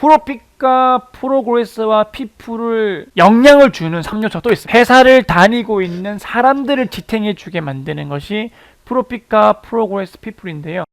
프로핏과 프로그레스와 피플을 영향을 주는 3요소가 또 있어요. 회사를 다니고 있는 사람들을 지탱해 주게 만드는 것이 프로핏과 프로그레스 피플인데요.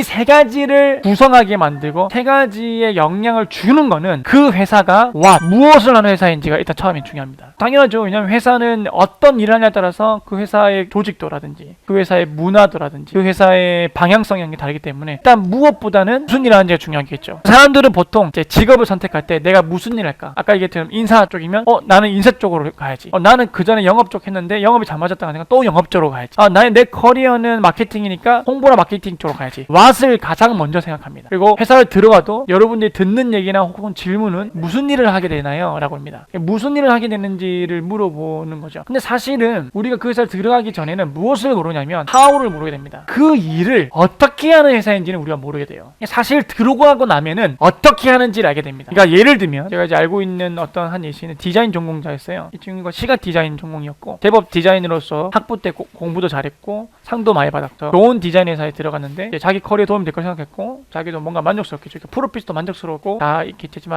이 세 가지를 구성하게 만들고 세 가지의 영향을 주는 거는 그 회사가 와 무엇을 하는 회사인지가 일단 처음에 중요합니다. 당연하죠. 왜냐하면 회사는 어떤 일을 하냐에 따라서 그 회사의 조직도라든지 그 회사의 문화도라든지 그 회사의 방향성이 게 다르기 때문에 일단 무엇보다는 무슨 일을 하는지가 중요하겠죠. 사람들은 보통 직업을 선택할 때 내가 무슨 일을 할까? 아까 얘기했던 인사 쪽이면 어 나는 인사 쪽으로 가야지. 어 나는 그 전에 영업 쪽 했는데 영업이 잘 맞았다 하니까 또 영업 쪽으로 가야지. 아 나의 내 커리어는 마케팅이니까 홍보나 마케팅 쪽으로 가야지. 왓을 가장 먼저 생각합니다. 그리고 회사를 들어가도 여러분들이 듣는 얘기나 혹은 질문은 무슨 일을 하게 되나요? 라고 합니다. 무슨 일을 하게 되는지를 물어보는 거죠. 근데 사실은 우리가 그 회사를 들어가기 전에는 무엇을 모르냐면 how를 모르게 됩니다. 그 일을 어떻게 하는 회사인지는 우리가 모르게 돼요. 사실 들어가고 나면은 어떻게 하는지를 알게 됩니다. 그러니까 예를 들면 제가 이제 알고 있는 어떤 한 예시는 디자인 전공자였어요. 이 친구가 시각 디자인 전공이었고 제법 디자인으로서 학부 때 고- 공부도 잘했고 상도 많이 받았어. 좋은 디자인 회사에 들어갔는데 자기 커리 어 도움이 될 걸 생각했고 자기도 뭔가 만족스럽겠죠. 이렇게 프로핏도 만족스럽고 다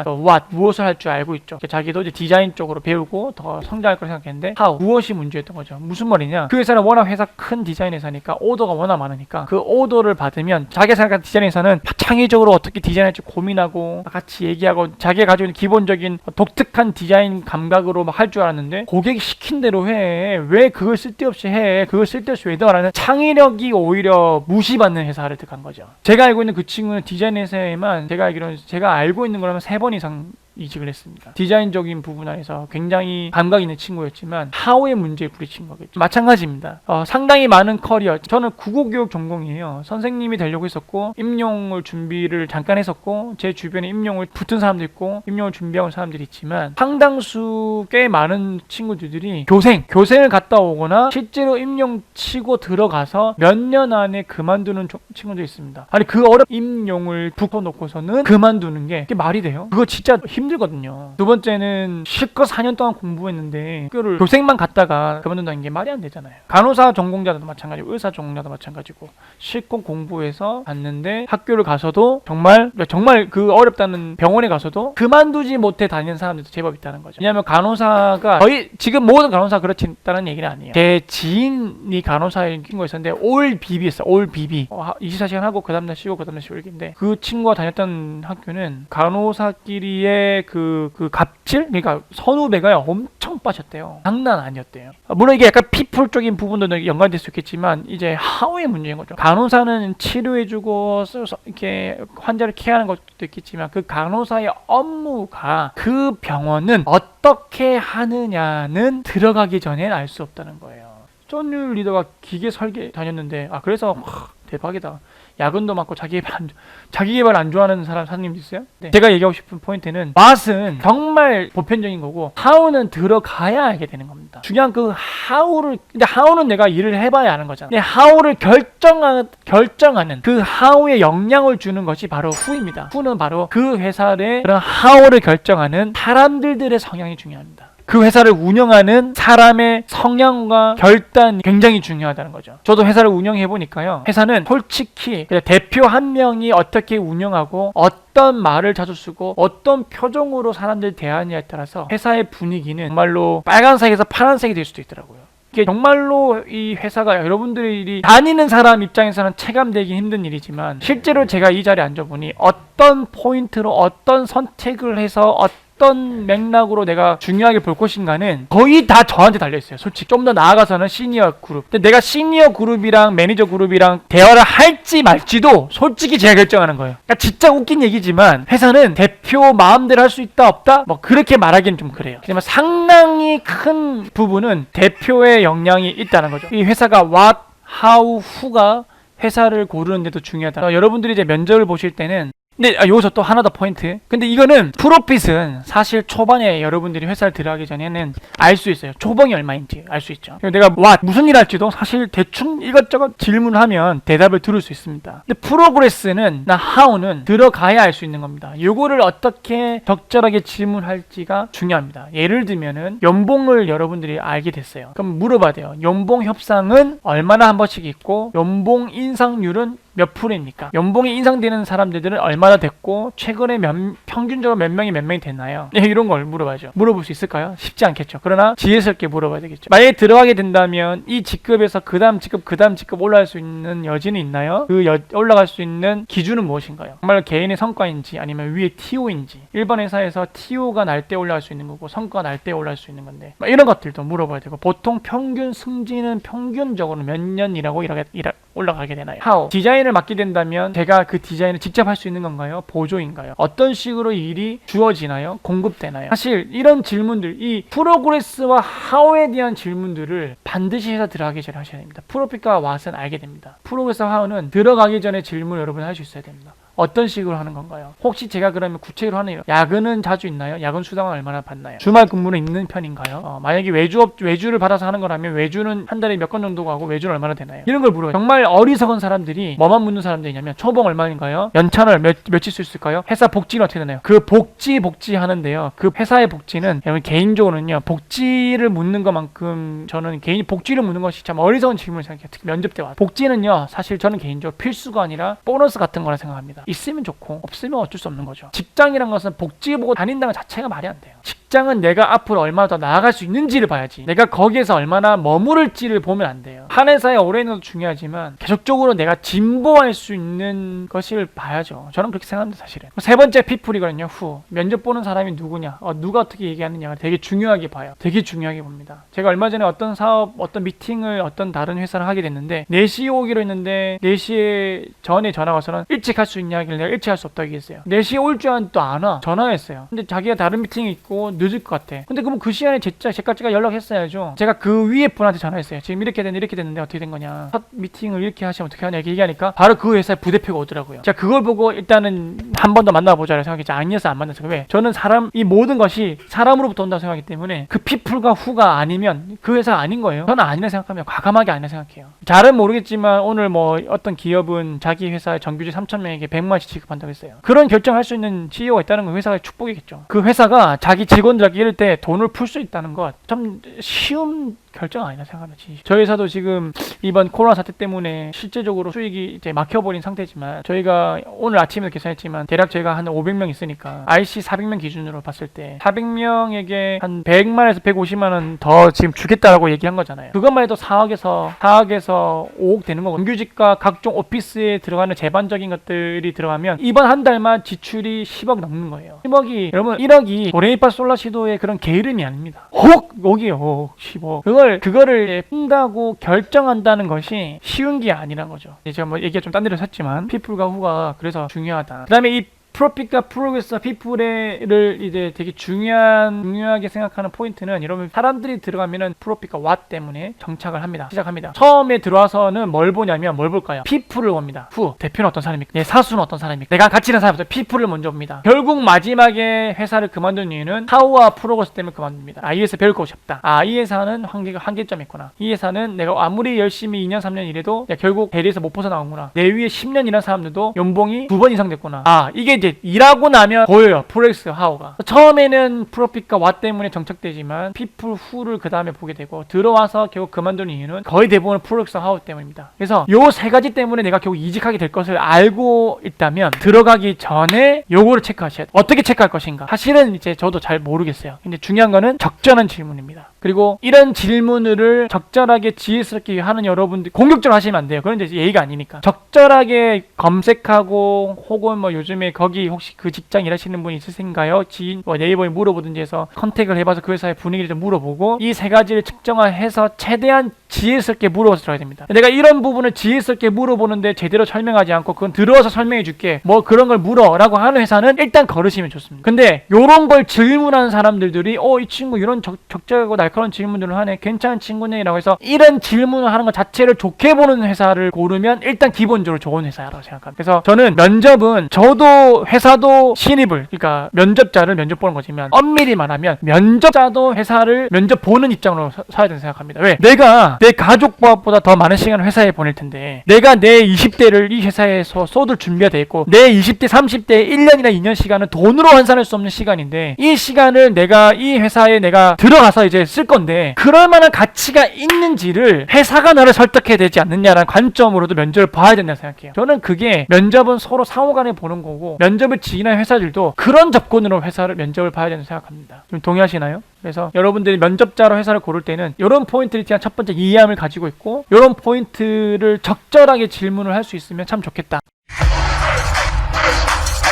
어, what 무엇을 할 줄 알고 있죠. 자기도 이제 디자인 쪽으로 배우고 더 성장할 걸 생각했는데 how 무엇이 문제였던 거죠. 무슨 말이냐? 그 회사는 워낙 회사 큰 디자인 회사니까 오더가 워낙 많으니까 그 오더를 받으면 자기가 생각하는 디자인 회사는 창의적으로 어떻게 디자인할지 고민하고 같이 얘기하고 자기가 가지고 있는 기본적인 독특한 디자인 감각으로 막 할 줄 알았는데 고객이 시킨 대로 해. 왜 그걸 쓸데없이 해? 그걸 쓸데없이 왜 더라는 창의력이 오히려 무시받는 회사를 들어간 거죠. 제가 알고 있는 그 친구는 디자인 회사에만 제가 알기로는 제가 알고 있는 거라면 세 번 이상 이직을 했습니다. 디자인적인 부분 안에서 굉장히 감각 있는 친구였지만 하우의 문제에 부딪힌 거겠죠. 마찬가지입니다. 어, 상당히 많은 커리어. 저는 국어교육 전공이에요. 선생님이 되려고 했었고 임용을 준비를 잠깐 했었고 제 주변에 임용을 붙은 사람도 있고 임용을 준비하고 사람들이 있지만 상당수 꽤 많은 친구들이 교생, 교생을 갔다 오거나 실제로 임용 치고 들어가서 몇 년 안에 그만두는 조- 친구도 있습니다. 아니 그 어렵 임용을 붙여놓고서는 그만두는 게 말이 돼요? 그거 진짜 힘 들거든요. 두 번째는 실컷 4년 동안 공부했는데 학교를 교생만 갔다가 그만둔다는 게 말이 안 되잖아요. 간호사 전공자도 마찬가지고 의사 전공자도 마찬가지고 실컷 공부해서 갔는데 학교를 가서도 정말 정말 그 어렵다는 병원에 가서도 그만두지 못해 다니는 사람들도 제법 있다는 거죠. 왜냐하면 간호사가 거의 지금 모든 간호사 그렇다는 얘기는 아니에요. 제 지인이 간호사인 친구가 있었는데 올 비비였어. 올 비비. 어, 24시간 하고 그 다음날 쉬고 그 다음날 쉬고 이렇게 인데 그 친구가 다녔던 학교는 간호사끼리의 그, 그 갑질? 그러니까 선후배가 엄청 빠졌대요. 장난 아니었대요. 아, 물론 이게 약간 피플 쪽인 부분도 연관될 수 있겠지만 이제 하우의 문제인 거죠. 간호사는 치료해주고 이렇게 환자를 케어하는 것도 있겠지만 그 간호사의 업무가 그 병원은 어떻게 하느냐는 들어가기 전엔 알 수 없다는 거예요. 쫀율 리더가 기계 설계 다녔는데 아 그래서 하, 대박이다. 야근도 많고 자기 개발 안, 자기 개발 안 좋아하는 사람 사장님도 있어요? 네. 제가 얘기하고 싶은 포인트는 맛은 정말 보편적인 거고 하우는 들어가야 알게 되는 겁니다. 중요한 그 하우를 근데 하우는 내가 일을 해봐야 하는 거잖아. 근데 하우를 결정하, 결정하는 그 하우에 영향을 주는 것이 바로 후입니다. 후는 바로 그 회사의 그런 하우를 결정하는 사람들들의 성향이 중요합니다. 그 회사를 운영하는 사람의 성향과 결단이 굉장히 중요하다는 거죠. 저도 회사를 운영해 보니까요. 회사는 솔직히 대표 한 명이 어떻게 운영하고 어떤 말을 자주 쓰고 어떤 표정으로 사람들 대하느냐에 따라서 회사의 분위기는 정말로 빨간색에서 파란색이 될 수도 있더라고요. 이게 정말로 이 회사가 여러분들이 다니는 사람 입장에서는 체감되기 힘든 일이지만 실제로 제가 이 자리에 앉아보니 어떤 포인트로 어떤 선택을 해서 어떤 맥락으로 내가 중요하게 볼 것인가는 거의 다 저한테 달려있어요. 솔직히 좀 더 나아가서는 시니어 그룹. 근데 내가 시니어 그룹이랑 매니저 그룹이랑 대화를 할지 말지도 솔직히 제가 결정하는 거예요. 그러니까 진짜 웃긴 얘기지만 회사는 대표 마음대로 할 수 있다 없다 뭐 그렇게 말하기는 좀 그래요. 하지만 상당히 큰 부분은 대표의 영향이 있다는 거죠. 이 회사가 what, how, who가 회사를 고르는데도 중요하다. 어, 여러분들이 이제 면접을 보실 때는 근데 아, 여기서 또 하나 더 포인트. 근데 이거는 프로핏은 사실 초반에 여러분들이 회사를 들어가기 전에는 알 수 있어요. 초봉이 얼마인지 알 수 있죠. 내가 와 무슨 일 할지도 사실 대충 이것저것 질문하면 대답을 들을 수 있습니다. 근데 프로그레스는 나 하우는 들어가야 알 수 있는 겁니다. 요거를 어떻게 적절하게 질문할지가 중요합니다. 예를 들면은 연봉을 여러분들이 알게 됐어요. 그럼 물어봐야 돼요. 연봉 협상은 얼마나 한 번씩 있고 연봉 인상률은 몇 프로입니까? 연봉이 인상되는 사람들은 얼마나 됐고 최근에 몇, 평균적으로 몇 명이 몇 명이 됐나요? 네, 이런 걸 물어봐죠. 물어볼 수 있을까요? 쉽지 않겠죠. 그러나 지혜스럽게 물어봐야 되겠죠. 만약에 들어가게 된다면 이 직급에서 그 다음 직급 그 다음 직급 올라갈 수 있는 여지는 있나요? 그 여, 올라갈 수 있는 기준은 무엇인가요? 정말 개인의 성과인지 아니면 위에 TO인지 일반 회사에서 TO가 날 때 올라갈 수 있는 거고 성과가 날 때 올라갈 수 있는 건데 막 이런 것들도 물어봐야 되고 보통 평균 승진은 평균적으로 몇 년이라고 일하게, 일하, 올라가게 되나요? How? 디자인을 맡게 된다면 제가 그 디자인을 직접 할 수 있는 건가요? 보조인가요? 어떤 식으로 일이 주어지나요? 공급되나요? 사실 이런 질문들, 이 프로그레스와 하우에 대한 질문들을 반드시 해서 들어가기 전에 하셔야 됩니다. 프로핏과 왓은 알게 됩니다. 프로그레스와 하우는 들어가기 전에 질문 여러분 할 수 있어야 됩니다. 어떤 식으로 하는 건가요? 혹시 제가 그러면 구체적으로 일, 야근은 자주 있나요? 야근 수당은 얼마나 받나요? 주말 근무는 있는 편인가요? 어, 만약에 외주업 외주를 받아서 하는 거라면 외주는 한 달에 몇 건 정도 가고 외주는 얼마나 되나요? 이런 걸 물어요. 정말 어리석은 사람들이 뭐만 묻는 사람들이냐면 초봉 얼마인가요? 연차를 몇 며칠 수 있을까요? 회사 복지는 어떻게 되나요? 그 복지 복지 하는데요. 그 회사의 복지는 여러분 개인적으로는요. 복지를 묻는 것만큼 저는 개인 복지를 묻는 것이 참 어리석은 질문을 생각해요. 특히 면접 때 와. 복지는요. 사실 저는 개인적으로 필수가 아니라 보너스 같은 거라 생각합니다. 있으면 좋고 없으면 어쩔 수 없는 거죠. 직장이란 것은 복지 보고 다닌다는 것 자체가 말이 안 돼요. 직장은 내가 앞으로 얼마나 더 나아갈 수 있는지를 봐야지. 내가 거기에서 얼마나 머무를지를 보면 안 돼요. 한 회사에 오래 있는 것도 중요하지만 계속적으로 내가 진보할 수 있는 것을 봐야죠. 저는 그렇게 생각합니다, 사실은. 세 번째 피플이거든요. 후 면접 보는 사람이 누구냐, 어, 누가 어떻게 얘기하느냐가 되게 중요하게 봐요. 되게 중요하게 봅니다. 제가 얼마 전에 어떤 사업, 어떤 미팅을 어떤 다른 회사를 하게 됐는데 4시에 오기로 했는데 4시에 전에 전화가 와서는 일찍 할 수 있냐 하길래 내가 일찍 할 수 없다고 얘기했어요. 4시에 올줄 알았는데 또 안 와. 전화했어요. 근데 자기가 다른 미팅이 있고 늦을 것 같아. 근데 그러면 그 시간에 제, 제까지가 연락했어야죠. 제가 그 위에 분한테 전화했어요. 지금 이렇게 됐는데 이렇게 됐는데 어떻게 된 거냐. 첫 미팅을 이렇게 하시면 어떻게 하냐 이렇게 얘기하니까 바로 그 회사의 부대표가 오더라고요. 제가 그걸 보고 일단은 한 번 더 만나보자라고 생각했지 아니어서 안 만났어요. 왜? 저는 사람 이 모든 것이 사람으로부터 온다고 생각하기 때문에 그 피플과 후가 아니면 그 회사가 아닌 거예요. 저는 아니라 생각하면 과감하게 아니라 생각해요. 잘은 모르겠지만 오늘 뭐 어떤 기업은 자기 회사의 정규직 3천 명에게 100만씩 지급한다고 했어요. 그런 결정할 수 있는 CEO가 있다는 건 회사의 축복이겠죠. 그 회사가 자기 직원 들에게 이럴 때 돈을 풀 수 있다는 것 참 쉬운 결정 아니라 생각합니다. 진심. 저희 회사도 지금 이번 코로나 사태 때문에 실제적으로 수익이 이제 막혀버린 상태지만 저희가 오늘 아침에도 계산했지만 대략 저희가 한 500명 있으니까 IC 400명 기준으로 봤을 때 400명에게 한 100만에서 150만 원 더 지금 주겠다라고 얘기한 거잖아요. 그것만 해도 4억에서 4억에서 5억 되는 거고 정규직과 각종 오피스에 들어가는 제반적인 것들이 들어가면 이번 한 달만 지출이 10억 넘는 거예요. 10억이 여러분 1억이 도레미파 솔라시도의 그런 개 이름이 아닙니다. 혹 여기요. 혹 10억. 그걸 그거를 푼다고 결정한다는 것이 쉬운 게 아니란 거죠. 제가 뭐 얘기가 좀 딴 데로 샜지만 피플과 후가 그래서 중요하다. 그다음에 이 프로핏과 프로그레스와 피플을 이제 되게 중요한 중요하게 생각하는 포인트는 여러분 사람들이 들어가면은 프로핏과 왓 때문에 정착을 합니다. 시작합니다. 처음에 들어와서는 뭘 보냐면 뭘 볼까요? 피플을 봅니다. 후 대표는 어떤 사람입니까? 내 사수는 어떤 사람입니까? 내가 같이 있는 사람부터 피플을 먼저 봅니다. 결국 마지막에 회사를 그만둔 이유는 하우와 프로그레스 때문에 그만둡니다. 아 이 회사 배울 것이 없다. 아 이 회사는 한계가 한계점이 있구나. 이 회사는 내가 아무리 열심히 2년 3년 일해도 야, 결국 대리에서 못 벗어나오구나. 내 위에 10년 일한 사람들도 연봉이 두 번 이상 됐구나. 아 이게 이제 일하고 나면 보여요. 프로렉스 하우가. 처음에는 프로핏과 와 때문에 정착되지만 피플 후를 그 다음에 보게 되고 들어와서 결국 그만둔 이유는 거의 대부분 프로렉스 하우 때문입니다. 그래서 요 세 가지 때문에 내가 결국 이직하게 될 것을 알고 있다면 들어가기 전에 요거를 체크하셔야 돼요. 어떻게 체크할 것인가. 사실은 이제 저도 잘 모르겠어요. 근데 중요한 거는 적절한 질문입니다. 그리고 이런 질문을 적절하게 지혜스럽게 하는 여러분들 공격적으로 하시면 안 돼요. 그런 이제 예의가 아니니까. 적절하게 검색하고 혹은 뭐 요즘에 거기 혹시 그 직장 일하시는 분이 있으신가요? 지인 뭐 네이버에 물어보든지 해서 컨택을 해봐서 그 회사의 분위기를 좀 물어보고 이 세 가지를 측정해서 최대한 지혜스럽게 물어봐서 들어야 됩니다. 내가 이런 부분을 지혜스럽게 물어보는데 제대로 설명하지 않고 그건 들어와서 설명해 줄게. 뭐 그런 걸 물어라고 하는 회사는 일단 걸으시면 좋습니다. 근데 요런 걸 질문하는 사람들이 어 이 친구 이런 적, 적절하고 날카로운 질문들을 하네. 괜찮은 친구네라고 해서 이런 질문을 하는 것 자체를 좋게 보는 회사를 고르면 일단 기본적으로 좋은 회사라고 생각합니다. 그래서 저는 면접은 저도 회사도 신입을 그러니까 면접자를 면접 보는 거지만 엄밀히 말하면 면접자도 회사를 면접 보는 입장으로 서- 서야 된다고 생각합니다. 왜? 내가 내 가족보다 더 많은 시간을 회사에 보낼 텐데 내가 내 20대를 이 회사에서 쏟을 준비가 돼 있고 내 20대 30대 1년이나 2년 시간은 돈으로 환산할 수 없는 시간인데 이 시간을 내가 이 회사에 내가 들어가서 이제 쓸 건데 그럴 만한 가치가 있는지를 회사가 나를 설득해야 되지 않느냐라는 관점으로도 면접을 봐야 된다고 생각해요. 저는 그게 면접은 서로 상호간에 보는 거고 면 접을 지인한 회사들도 그런 접근으로 회사를 면접을 봐야 된다고 생각합니다. 좀 동의하시나요? 그래서 여러분들이 면접자로 회사를 고를 때는 이런 포인트를 대한 첫 번째 이해함을 가지고 있고 이런 포인트를 적절하게 질문을 할 수 있으면 참 좋겠다.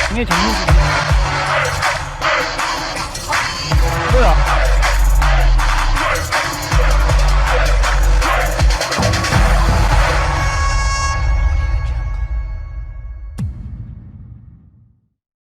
굉장히 재밌는.